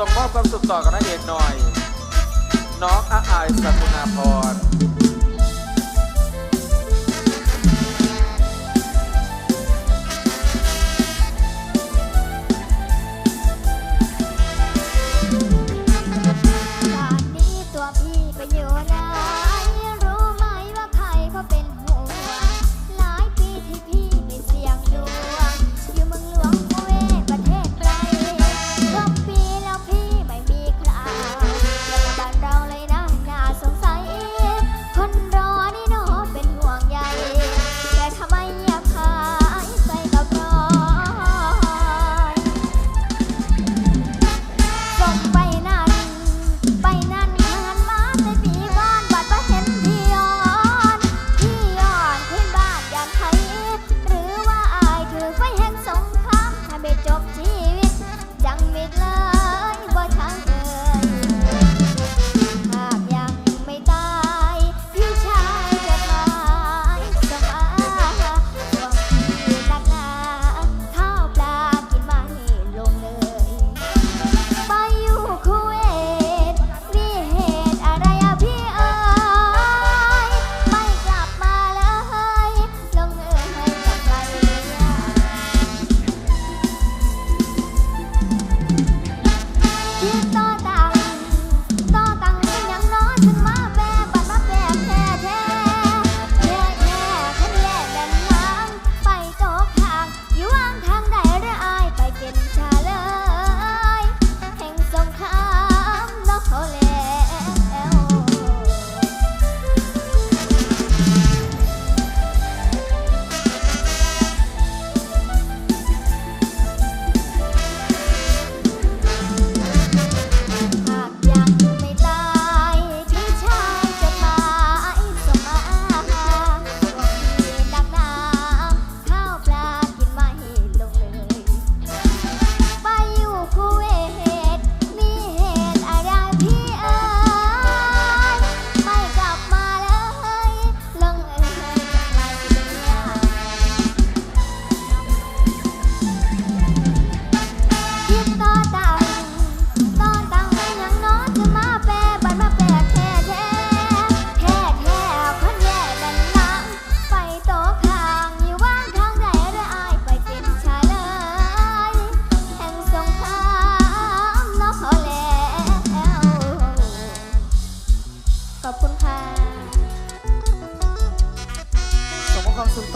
ส่งมอบความสุขต่อกับนักเอกหน่อย น้องอาอายสกุณาพร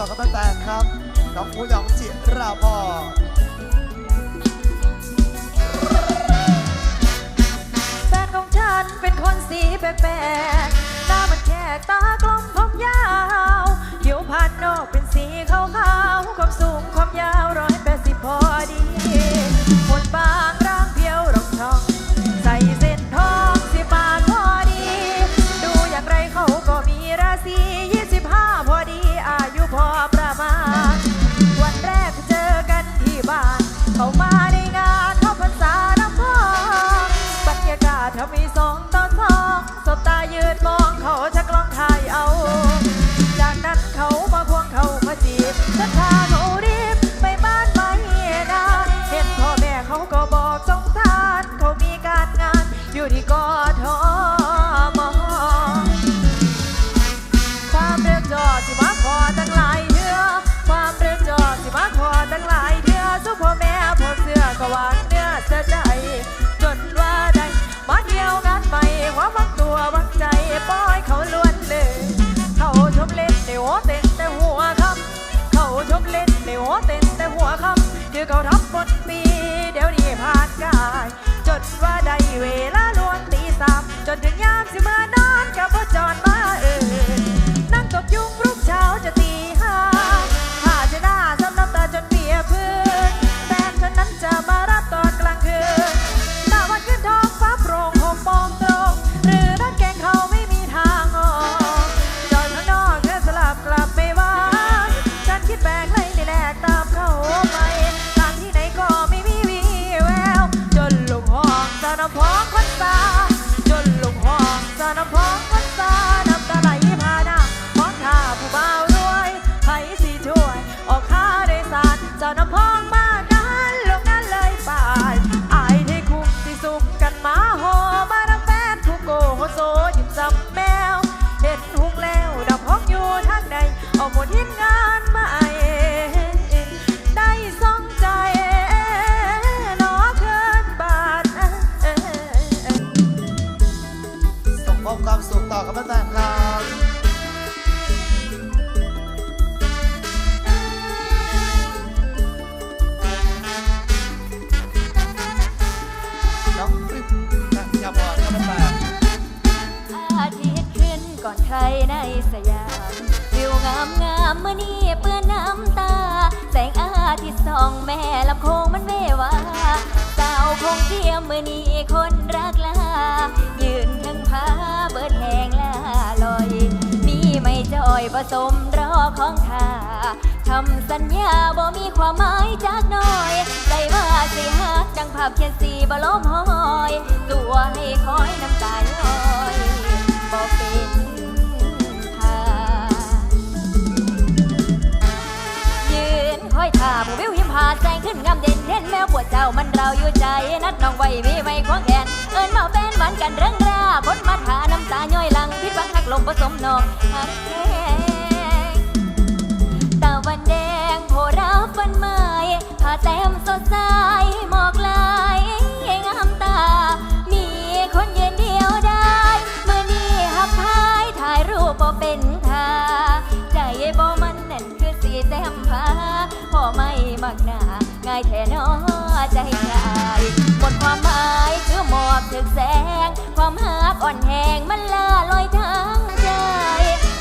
ของกับแตนครับ น้องผู้ยองจิราพแฟนของฉันเป็นคนสีแปลกๆหน้ามันแขกตา มื่อนี้เปื้อนน้ำตา แสงอาทิตย์ส่องแม่ลำโคงมันเววาสาวคงเทียมมื่อนี้คนรักลา ยืนทั้งพาเบิดแหงลาลอย มีไม่จอยผสมรอของทาคำสัญญาบ่มีความหมายจากน้อยใจว่าสิหักดังภาพเขียนสีบ่ล้มหอย ตัวให้คอยน้ำตาลอยบ่เป็น ขึ้นงามเด่นเด่นแมวปวดเจ้ามันเราอยู่ใจ นัดน้องไว้มีไว้ควงแขนเอิญมาเป็นหวานกันเรื่องราคนมาทาน้ำตาย่อยลังพิดหวังหักลงผสมนองหักแท้ตะวันแดงโผรับฟันไม้ผ้าแต้มสดใสหมอกลายงามตา มีคนยืนเดียวได้เมื่อนี้หักพายถ่ายรูปบ่เป็นทาใจบ่มันนั่นคือสีแต้ม ไม่มักหน้าง่ายแท้นอใจชายหมดความหมายคือหมอกถึกแสง ความหักอ่อนแหงมันล่าลอยทั้งใจ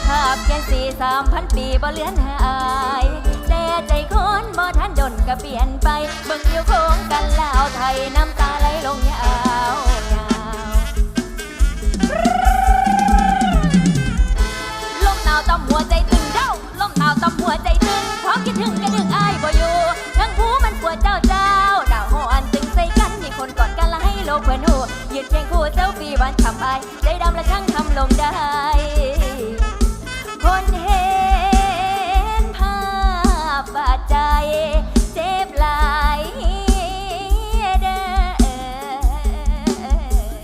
ภาพแค่สี่สามพันปีบ่เลือนหายแต่ใจคนบ่ทันดนก็เปลี่ยนไปเบิ่งอยู่โค้งกันลาวไทยน้ำตาไหลลงยาวยาว กเพื่อนหูยืนเคียงคู่เจ้าปีวันทำอายใจดำและช่างทำลงได้